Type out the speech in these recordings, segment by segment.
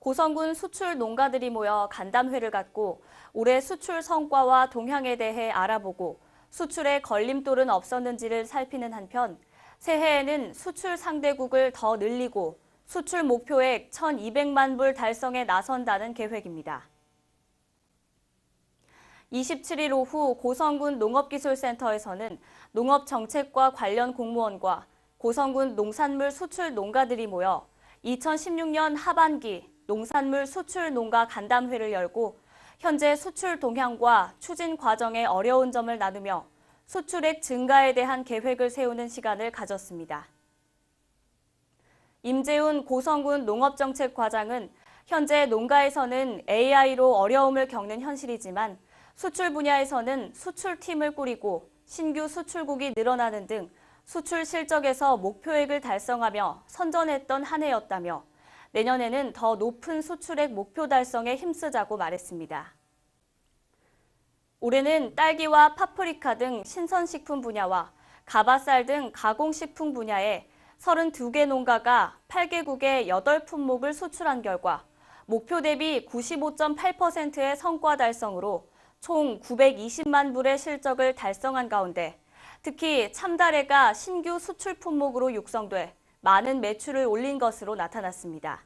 고성군 수출 농가들이 모여 간담회를 갖고 올해 수출 성과와 동향에 대해 알아보고 수출에 걸림돌은 없었는지를 살피는 한편 새해에는 수출 상대국을 더 늘리고 수출 목표액 1,200만 불 달성에 나선다는 계획입니다. 27일 오후 고성군 농업기술센터에서는 농업정책과 관련 공무원과 고성군 농산물 수출 농가들이 모여 2016년 하반기 농산물 수출 농가 간담회를 열고 현재 수출 동향과 추진 과정의 어려운 점을 나누며 수출액 증가에 대한 계획을 세우는 시간을 가졌습니다. 임재훈 고성군 농업정책과장은 현재 농가에서는 AI로 어려움을 겪는 현실이지만 수출 분야에서는 수출팀을 꾸리고 신규 수출국이 늘어나는 등 수출 실적에서 목표액을 달성하며 선전했던 한 해였다며 내년에는 더 높은 수출액 목표 달성에 힘쓰자고 말했습니다. 올해는 딸기와 파프리카 등 신선식품 분야와 가바쌀 등 가공식품 분야에 32개 농가가 8개국에 8품목을 수출한 결과 목표 대비 95.8%의 성과 달성으로 총 920만 불의 실적을 달성한 가운데 특히 참다래가 신규 수출 품목으로 육성돼 많은 매출을 올린 것으로 나타났습니다.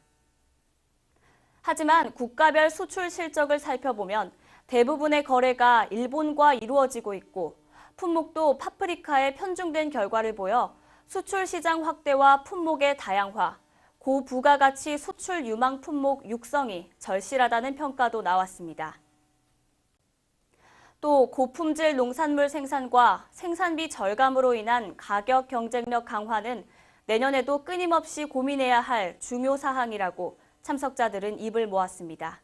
하지만 국가별 수출 실적을 살펴보면 대부분의 거래가 일본과 이루어지고 있고 품목도 파프리카에 편중된 결과를 보여 수출 시장 확대와 품목의 다양화, 고부가가치 수출 유망 품목 육성이 절실하다는 평가도 나왔습니다. 또 고품질 농산물 생산과 생산비 절감으로 인한 가격 경쟁력 강화는 내년에도 끊임없이 고민해야 할 중요 사항이라고 참석자들은 입을 모았습니다.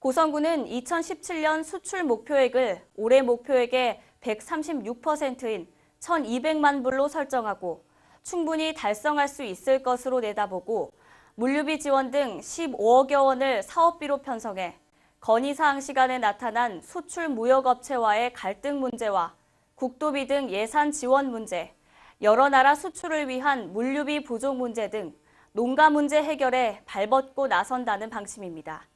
고성군은 2017년 수출 목표액을 올해 목표액의 136%인 1,200만 불로 설정하고 충분히 달성할 수 있을 것으로 내다보고 물류비 지원 등 15억여 원을 사업비로 편성해 건의사항 시간에 나타난 수출 무역업체와의 갈등 문제와 국도비 등 예산 지원 문제, 여러 나라 수출을 위한 물류비 부족 문제 등 농가 문제 해결에 발벗고 나선다는 방침입니다.